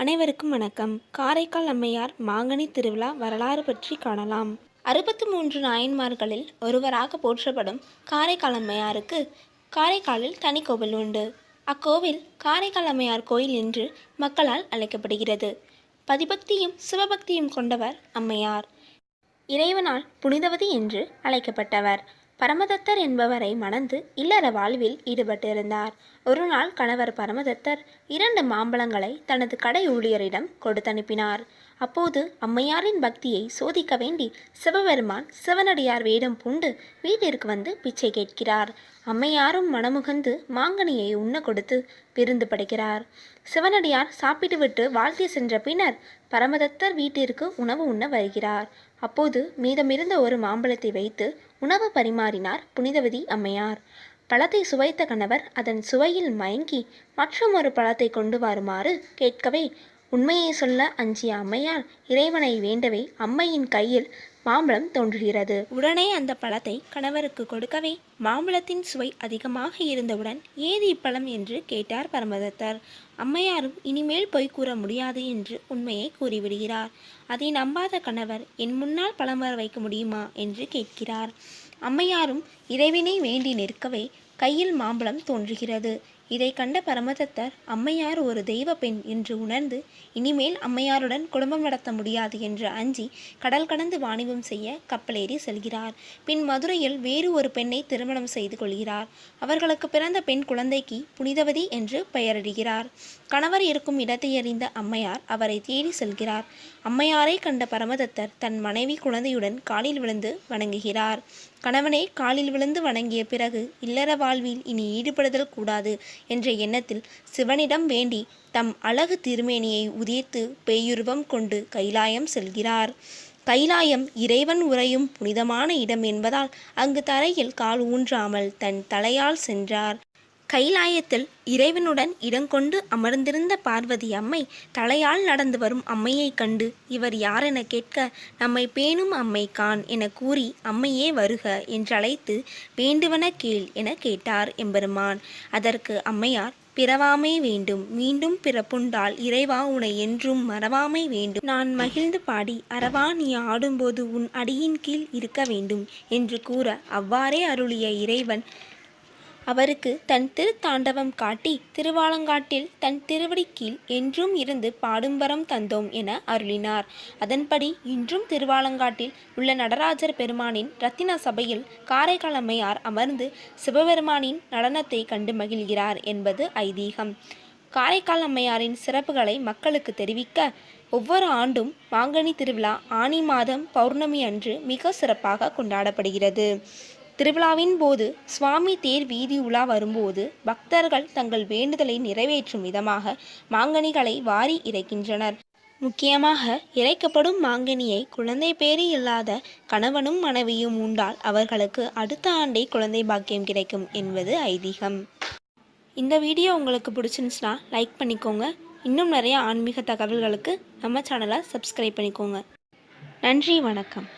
அனைவருக்கும் வணக்கம். காரைக்கால் அம்மையார் மாங்கனி திருவிழா வரலாறு பற்றி காணலாம். அறுபத்து மூன்று நாயன்மார்களில் ஒருவராக போற்றப்படும் காரைக்கால் அம்மையாருக்கு காரைக்காலில் தனி கோவில் உண்டு. அக்கோவில் காரைக்கால் அம்மையார் கோயில் என்று மக்களால் அழைக்கப்படுகிறது. பதிபக்தியும் சிவபக்தியும் கொண்டவர் அம்மையார். இறைவனால் புனிதவதி என்று அழைக்கப்பட்டவர். பரமதத்தர் என்பவரை மணந்து இல்லற வாழ்வில் ஈடுபட்டிருந்தார். ஒரு நாள் கணவர் பரமதத்தர் இரண்டு மாம்பழங்களை தனது கடை ஊழியரிடம் கொடுத்தனுப்பினார் அப்போது அம்மையாரின் பக்தியை சோதிக்க வேண்டி சிவபெருமான் சிவனடியார் வேடம் பூண்டு வீட்டிற்கு வந்து பிச்சை கேட்கிறார். அம்மையாரும் மனமுகந்து மாங்கனியை உண்ண கொடுத்து விருந்து படைக்கிறார். சிவனடியார் சாப்பிட்டுவிட்டு வாழ்த்தி சென்ற பின்னர் பரமதத்தர் வீட்டிற்கு உணவு உண்ண வருகிறார். அப்போது மீதமிருந்த ஒரு மாம்பழத்தை வைத்து உணவு பரிமாறினார் புனிதவதி அம்மையார். பழத்தை சுவைத்த கணவர் அதன் சுவையில் மயங்கி மற்றும் ஒரு பழத்தை கொண்டு வருமாறு கேட்கவே உண்மையை சொல்ல அஞ்சிய அம்மையார் இறைவனை வேண்டவே அம்மையின் கையில் மாம்பழம் தோன்றுகிறது. உடனே அந்த பழத்தை கணவருக்கு கொடுக்கவே மாம்பழத்தின் சுவை அதிகமாக இருந்தவுடன் ஏது இப்பழம்? என்று கேட்டார் பரமதத்தர். அம்மையாரும் இனிமேல் பொய் கூற முடியாது என்று உண்மையை கூறிவிடுகிறார். அதை நம்பாத கணவர் என் முன்னால் பழம் வர வைக்க முடியுமா? என்று கேட்கிறார். அம்மையாரும் இறைவினை வேண்டி நிற்கவே கையில் மாம்பழம் தோன்றுகிறது. இதை கண்ட பரமதத்தர் அம்மையார் ஒரு தெய்வ பெண் என்று உணர்ந்து இனிமேல் அம்மையாருடன் குடும்பம் நடத்த முடியாது என்று அஞ்சி கடல் கடந்து வாணிபம் செய்ய கப்பலேறி செல்கிறார். பின் மதுரையில் வேறு ஒரு பெண்ணை திருமணம் செய்து கொள்கிறார். அவர்களுக்கு பிறந்த பெண் குழந்தைக்கு புனிதவதி என்று பெயரிடுகிறார். கணவர் இருக்கும் இடத்தை அறிந்த அம்மையார் அவரை தேடி செல்கிறார். அம்மையாரை கண்ட பரமதத்தர் தன் மனைவி குழந்தையுடன் காலில் விழுந்து வணங்குகிறார். கணவனை காலில் விழுந்து வணங்கிய பிறகு இல்லற வாழ்வில் இனி ஈடுபடுதல் கூடாது என்ற எண்ணத்தில் சிவனிடம் வேண்டி தம் அழகு திருமேனியை உதிர்த்து பேயுருவம் கொண்டு கைலாயம் செல்கிறார். கைலாயம் இறைவன் உறையும் புனிதமான இடம் என்பதால் அங்கு தரையில் கால் ஊன்றாமல் தன் தலையால் சென்றார். கைலாயத்தில் இறைவனுடன் இடங்கொண்டு அமர்ந்திருந்த பார்வதி அம்மை தலையால் நடந்து வரும் அம்மையைக் கண்டு இவர் யாரென கேட்க நம்மை பேணும் அம்மை கான் என கூறி அம்மையே வருக என்றழைத்து வேண்டுவன கேள் என கேட்டார் எம்பெருமான். அதற்கு அம்மையார் பிறவாமை வேண்டும் மீண்டும் பிறப்புண்டால் இறைவா உனை என்றும் மறவாமை வேண்டும். நான் மகிழ்ந்து பாடி அறவா நீ ஆடும்போது உன் அடியின் கீழ் இருக்க வேண்டும் என்று கூற அவ்வாறே அருளிய இறைவன் அவருக்கு தன் திருத்தாண்டவம் காட்டி திருவாலங்காட்டில் தன் திருவடி கீழ் என்றும் இருந்து பாடும் வரம் தந்தோம் என அருளினார். அதன்படி இன்றும் திருவாலங்காட்டில் உள்ள நடராஜர் பெருமானின் ரத்தின சபையில் காரைக்காலம்மையார் அமர்ந்து சிவபெருமானின் நடனத்தை கண்டு மகிழ்கிறார் என்பது ஐதீகம். காரைக்கால் அம்மையாரின் சிறப்புகளை மக்களுக்கு தெரிவிக்க ஒவ்வொரு ஆண்டும் மாங்கனி திருவிழா ஆனி மாதம் பௌர்ணமி அன்று மிக சிறப்பாக கொண்டாடப்படுகிறது. திருவிழாவின் போது சுவாமி தேர் வீதி உலா வரும்போது பக்தர்கள் தங்கள் வேண்டுதலை நிறைவேற்றும் விதமாக மாங்கனிகளை வாரி இறைக்கின்றனர். முக்கியமாக இறைக்கப்படும் மாங்கனியை குழந்தை பேறு இல்லாத கணவனும் மனைவியும் உண்டால் அவர்களுக்கு அடுத்த ஆண்டே குழந்தை பாக்கியம் கிடைக்கும் என்பது ஐதீகம். இந்த வீடியோ உங்களுக்கு பிடிச்சிருந்துச்சுன்னா லைக் பண்ணிக்கோங்க. இன்னும் நிறைய ஆன்மீக தகவல்களுக்கு நம்ம சேனலை சப்ஸ்கிரைப் பண்ணிக்கோங்க. நன்றி வணக்கம்.